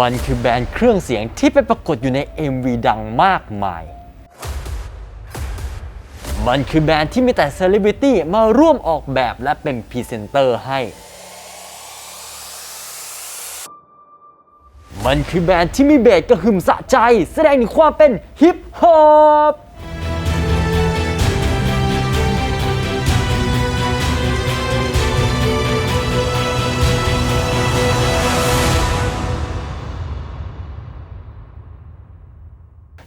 มันคือแบรนด์เครื่องเสียงที่ไปปรากฏอยู่ใน MV ดังมากมาย มันคือแบรนด์ที่มีแต่เซเลบริตี้มาร่วมออกแบบและเป็นพรีเซนเตอร์ให้ มันคือแบรนด์ที่มีเบสกระหึ่มสะใจ แสดงถึงความเป็นฮิปฮอป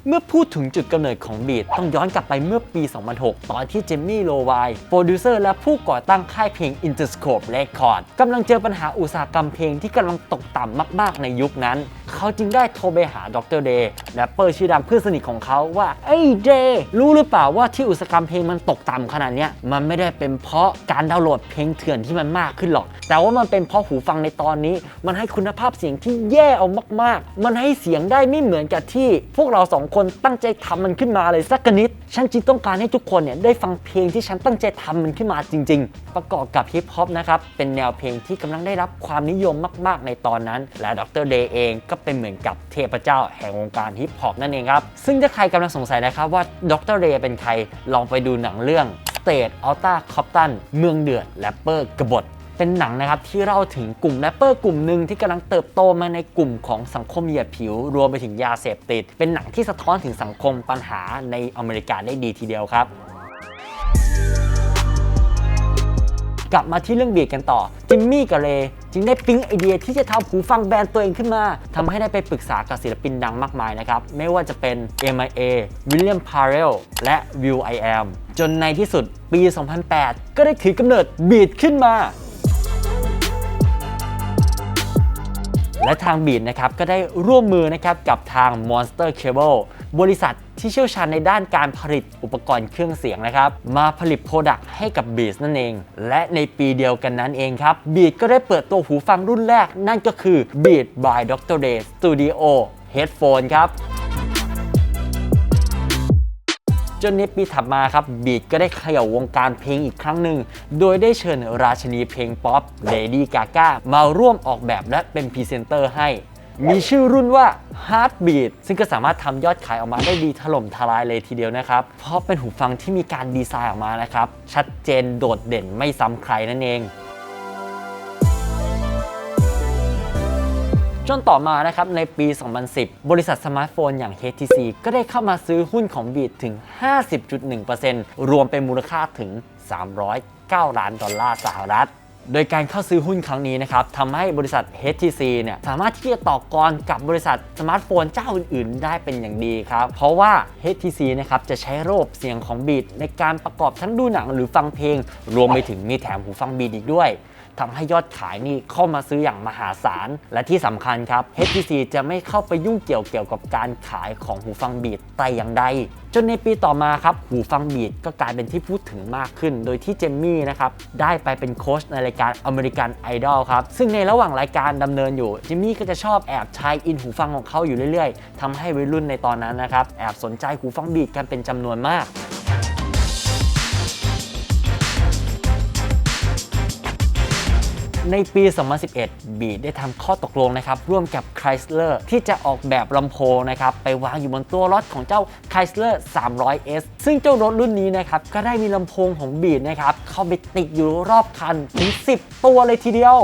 เมื่อพูดถึงจุดกำเนิดของบีทต้องย้อนกลับไปเมื่อปี 2006 ตอนที่เจมมี่โลไวโปรดิวเซอร์และผู้ก่อตั้งค่ายเพลง Interscope Record กำลังเจอปัญหาอุตสาหกรรมเพลงที่กำลังตกต่ำมาก ๆ ในยุคนั้น เขาจึงได้โทรไปหาดรเดย์ แรปเปอร์ชื่อดังเพื่อนสนิทของเขาว่าเอ้เดย์รู้หรือเปล่าว่าที่อุตสาหกรรมเพลงมันตกต่ำขนาดนี้มันไม่ได้เป็นเพราะการดาวน์โหลดเพลงเถื่อนที่มันมากขึ้นหรอก แต่ว่ามันเป็นเพราะหูฟังในตอนนี้ มันให้คุณภาพเสียงที่แย่เอามากๆ มันให้เสียงได้ไม่เหมือนกับที่ พวกเราสองคนตั้งใจทำมันขึ้นมาเลยสักนิด ฉันจึงต้องการให้ทุกคนเนี่ยได้ฟังเพลงที่ฉันตั้งใจทำมันขึ้นมาจริง ๆ ประกอบกับฮิปฮอปนะครับเป็นแนวเพลงที่กำลังได้รับความนิยมมาก ๆ ในตอนนั้น และดรเดย์เองก็เป็นเหมือนกับเทพเจ้าแห่งวงการฮิปฮอปนั่นเองครับ ซึ่งถ้าใครกำลังสงสัยนะครับว่าดรเรย์เป็นใครลองไปดูหนังเรื่อง State o u t a c o p t o n เมืองเดือดแรปเปอร์กบฏเป็นหนังนะครับที่เล่าถึงกลุ่มแรปเปอร์กลุ่มหนึ่งที่กำลังเติบโตมาในกลุ่มของสังคมเหยียดผิว รวมไปถึงยาเสพติด เป็นหนังที่สะท้อนถึงสังคมปัญหาในอเมริกาได้ดีทีเดียวครับ กลับมาที่เรื่องบีดกันต่อ จิมมี่กับเรย์จึงได้ปิ๊งไอเดียที่จะทำหูฟังแบรนด์ตัวเองขึ้นมาทำให้ได้ไปปรึกษากับศิลปินดังมากมายนะครับ ไม่ว่าจะเป็น MIA William Parrell และ Will I Am จนในที่สุดปี 2008 ก็ได้ถือกำเนิดบีดขึ้นมาและทางบีดนะครับก็ได้ร่วมมือนะครับกับทาง Monster Cable บริษัท ที่เชี่ยวชาญในด้านการผลิตอุปกรณ์เครื่องเสียงนะครับ มาผลิตโปรดักต์ให้กับ Beats นั่นเอง และในปีเดียวกันนั้นเองครับ b e a t ก็ได้เปิดตัวหูฟังรุ่นแรก นั่นก็คือ b e a t by Dr. Dre Studio Headphone ครับจนในปีถัดมาครับบีดก็ได้เขย่าวงการเพลงอีกครั้งหนึ่ง โดยได้เชิญราชินีเพลงป๊อปเลดี้กาก้ามาร่วมออกแบบและเป็นพรีเซนเตอร์ให้ มีชื่อรุ่นว่า Heartbeat ซึ่งก็สามารถทำยอดขายออกมาได้ดีถล่มทลายเลยทีเดียวนะครับ เพราะเป็นหูฟังที่มีการดีไซน์ออกมานะครับ ชัดเจนโดดเด่นไม่ซ้ำใครนั่นเองจนต่อมานะครับในปี 2010 บริษัทสมาร์ทโฟนอย่าง HTC ก็ได้เข้ามาซื้อหุ้นของ Beat ถึง 50.1%รวมเป็นมูลค่าถึง 309 ล้านดอลลาร์สหรัฐ โดยการเข้าซื้อหุ้นครั้งนี้นะครับทำให้บริษัท HTC เนี่ยสามารถที่จะต่อกรกับบริษัทสมาร์ทโฟนเจ้าอื่นๆ ได้เป็นอย่างดีครับ เพราะว่า HTC นะครับจะใช้ระบบเสียงของบีดในการประกอบทั้งดูหนังหรือฟังเพลง รวมไปถึงมีแถมหูฟังบีดอีกด้วย ทำให้ยอดขายนี่เข้ามาซื้ออย่างมหาศาล และที่สำคัญครับ HTC จะไม่เข้าไปยุ่งเกี่ยวเกี่ยวกับการขายของหูฟังบีดแต่อย่างใดจนในปีต่อมาครับ หูฟังบีดก็กลายเป็นที่พูดถึงมากขึ้น โดยที่เจมมี่นะครับได้ไปเป็นโค้ชในรายการอเมริกันไอดอลครับ ซึ่งในระหว่างรายการดำเนินอยู่เจมมี่ก็จะชอบแอบใช้อินหูฟังของเขาอยู่เรื่อยๆทำให้วัยรุ่นในตอนนั้นนะครับแอบสนใจหูฟังบีดกันเป็นจำนวนมาก ในปี 2011 บีดได้ทำข้อตกลงนะครับร่วมกับ Chrysler ที่จะออกแบบลำโพงนะครับไปวางอยู่บนตัวรถของเจ้า Chrysler 300S ซึ่งเจ้ารถรุ่นนี้นะครับก็ได้มีลำโพงของบีดนะครับเข้าไปติดอยู่รอบคันถึง 10 ตัวเลยทีเดียว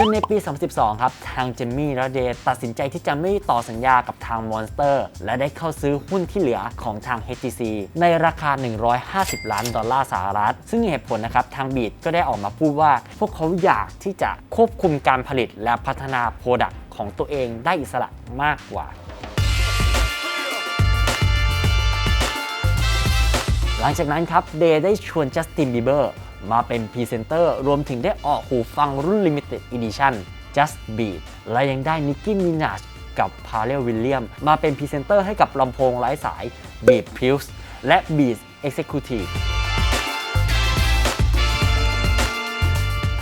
จนในปี 2012 ครับ ทางเจมมี่และเดย์ตัดสินใจที่จะไม่ต่อสัญญากับทาง Monster และได้เข้าซื้อหุ้นที่เหลือของทาง HTC ในราคา 150 ล้านดอลลาร์สหรัฐ ซึ่งเหตุผลนะครับ ทางบีดก็ได้ออกมาพูดว่า พวกเขาอยากที่จะควบคุมการผลิตและพัฒนาโปรดักต์ของตัวเองได้อิสระมากกว่าหลังจากนั้นครับ เดย์ได้ชวนจัสตินบีเบอร์ มาเป็นพรีเซนเตอร์รวมถึงได้ออกหูฟังรุ่น Limited Edition Just Beat และยังได้นิกกี้มินาชกับพาเลวิลเลียมมาเป็นพรีเซนเตอร์ให้กับลำโพงไร้สาย Beat Pulse และ Beat Executive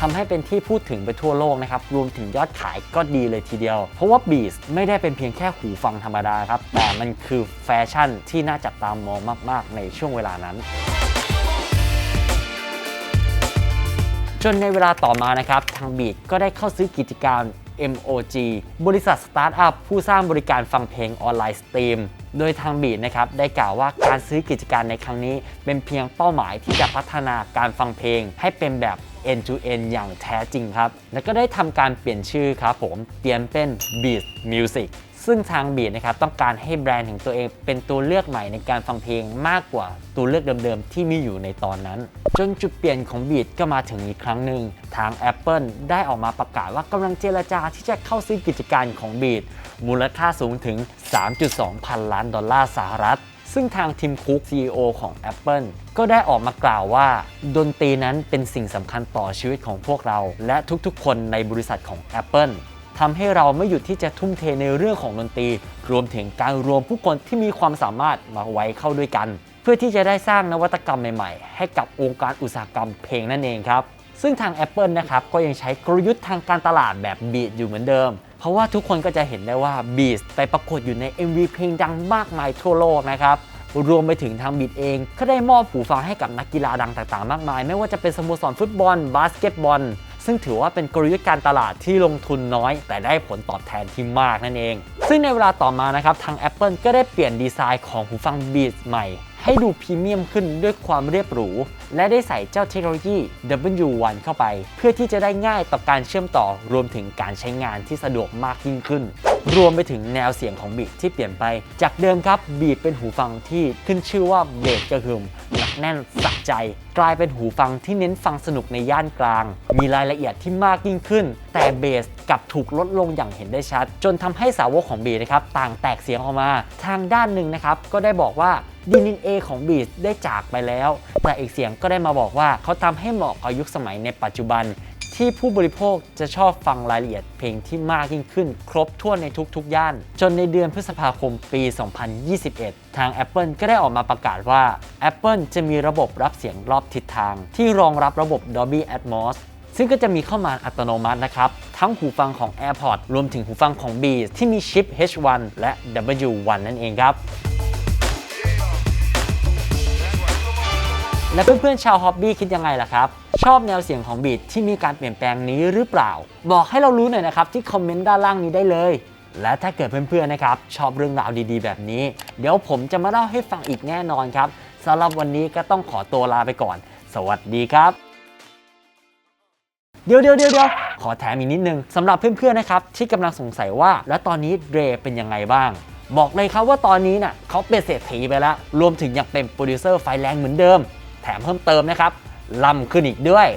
ทำให้เป็นที่พูดถึงไปทั่วโลกนะครับ รวมถึงยอดขายก็ดีเลยทีเดียว เพราะว่า Beats ไม่ได้เป็นเพียงแค่หูฟังธรรมดาครับ แต่มันคือแฟชั่นที่น่าจับตามองมาก ๆ ในช่วงเวลานั้น จนในเวลาต่อมานะครับ ทางบีดก็ได้เข้าซื้อกิจการ MOG บริษัทสตาร์ทอัพผู้สร้างบริการฟังเพลงออนไลน์สตรีม โดยทางบีดนะครับได้กล่าวว่าการซื้อกิจการในครั้งนี้ เป็นเพียงเป้าหมายที่จะพัฒนาการฟังเพลง ให้เป็นแบบ end to end อย่างแท้จริงครับ แล้วก็ได้ทำการเปลี่ยนชื่อครับผมเปลี่ยนเป็น Beat Music ซึ่งทางบีดนะครับต้องการให้แบรนด์ของตัวเองเป็นตัวเลือกใหม่ในการฟังเพลงมากกว่าตัวเลือกเดิมๆ ที่มีอยู่ในตอนนั้น จนจุดเปลี่ยนของบีดก็มาถึงอีกครั้งหนึ่งทาง Apple ได้ออกมาประกาศว่ากำลังเจรจาที่จะเข้าซื้อกิจการของบีดมูลค่าสูงถึง 3.2 พันล้านดอลลาร์สหรัฐซึ่งทางทีมคุก CEO ของ Apple ก็ได้ออกมากล่าวว่า ดนตรีนั้นเป็นสิ่งสำคัญต่อชีวิตของพวกเรา และทุกๆ คนในบริษัทของ Apple ทำให้เราไม่หยุดที่จะทุ่มเทในเรื่องของดนตรี รวมถึงการรวมผู้คนที่มีความสามารถมาไว้เข้าด้วยกัน เพื่อที่จะได้สร้างนวัตกรรมใหม่ๆ ให้กับองค์การอุตสาหกรรมเพลงนั่นเองครับ ซึ่งทาง Apple นะครับก็ยังใช้กลยุทธ์ทางการตลาดแบบบีดอยู่เหมือนเดิม เพราะว่าทุกคนก็จะเห็นได้ว่า Beat ไปปรากฏอยู่ใน MV เพลงดังมากมายทั่วโลกนะครับรวมไปถึงทางบีดเอง ก็ได้มอบหูฟังให้กับนักกีฬาดังต่างๆ มากมาย ไม่ว่าจะเป็นสโมสรฟุตบอล บาสเกตบอล ซึ่งถือว่าเป็นกลยุทธ์การตลาดที่ลงทุนน้อย แต่ได้ผลตอบแทนที่มากนั่นเอง ซึ่งในเวลาต่อมานะครับทาง Apple ก็ได้เปลี่ยนดีไซน์ของหูฟัง Beats ใหม่ ให้ดูพรีเมียมขึ้นด้วยความเรียบหรู และได้ใส่เจ้าเทคโนโลยี W1 เข้าไป เพื่อที่จะได้ง่ายต่อการเชื่อมต่อรวมถึงการใช้งานที่สะดวกมากยิ่งขึ้น รวมไปถึงแนวเสียงของบีทที่เปลี่ยนไป จากเดิมครับบีทเป็นหูฟังที่ขึ้นชื่อว่าเบสกระหึ่มหนักแน่นสะใจ กลายเป็นหูฟังที่เน้นฟังสนุกในย่านกลาง มีรายละเอียดที่มากยิ่งขึ้น แต่เบสกลับถูกลดลงอย่างเห็นได้ชัด จนทำให้สาวกของบีนะครับต่างแตกเสียงออกมา ทางด้านหนึ่งนะครับก็ได้บอกว่า DNA ของบีทได้จากไปแล้ว แต่อีกเสียงก็ได้มาบอกว่าเขาทำให้เหมาะกับยุคสมัยในปัจจุบัน ที่ผู้บริโภคจะชอบฟังรายละเอียดเพลงที่มากยิ่งขึ้น ครบถ้วนในทุกๆ ย่าน จนในเดือนพฤษภาคมปี 2021 ทาง Apple ก็ได้ออกมาประกาศว่า Apple จะมีระบบรับเสียงรอบทิศทาง ที่รองรับระบบ Dolby Atmos ซึ่งก็จะมีเข้ามาอัตโนมัตินะครับ ทั้งหูฟังของ AirPods รวมถึงหูฟังของ Beats ที่มีชิป H1 และ W1 นั่นเองครับ และเพื่อนๆชาวฮ็อบบี้คิดยังไงล่ะครับ ชอบแนวเสียงของบีทที่มีการเปลี่ยนแปลงนี้หรือเปล่า บอกให้เรารู้หน่อยนะครับที่คอมเมนต์ด้านล่างนี้ได้เลย และถ้าเกิดเพื่อนๆนะครับชอบเรื่องราวดีๆ แบบนี้ เดี๋ยวผมจะมาเล่าให้ฟังอีกแน่นอนครับสำหรับวันนี้ก็ต้องขอตัวลาไปก่อน สวัสดีครับ เดี๋ยวเดี๋ยวเดี๋ยวเดี๋ยวขอแถมอีกนิดนึงสำหรับเพื่อนๆนะครับที่กำลังสงสัยว่า แล้วตอนนี้เดรเป็นยังไงบ้างบอกเลยครับว่าตอนนี้น่ะเขาเป็นเศรษฐีไปแล้ว รวมถึงยังเป็นโปรดิวเซอร์ไฟแรงเหมือนเดิม แถมเพิ่มเติมนะครับล่ำขึ้นอีกด้วย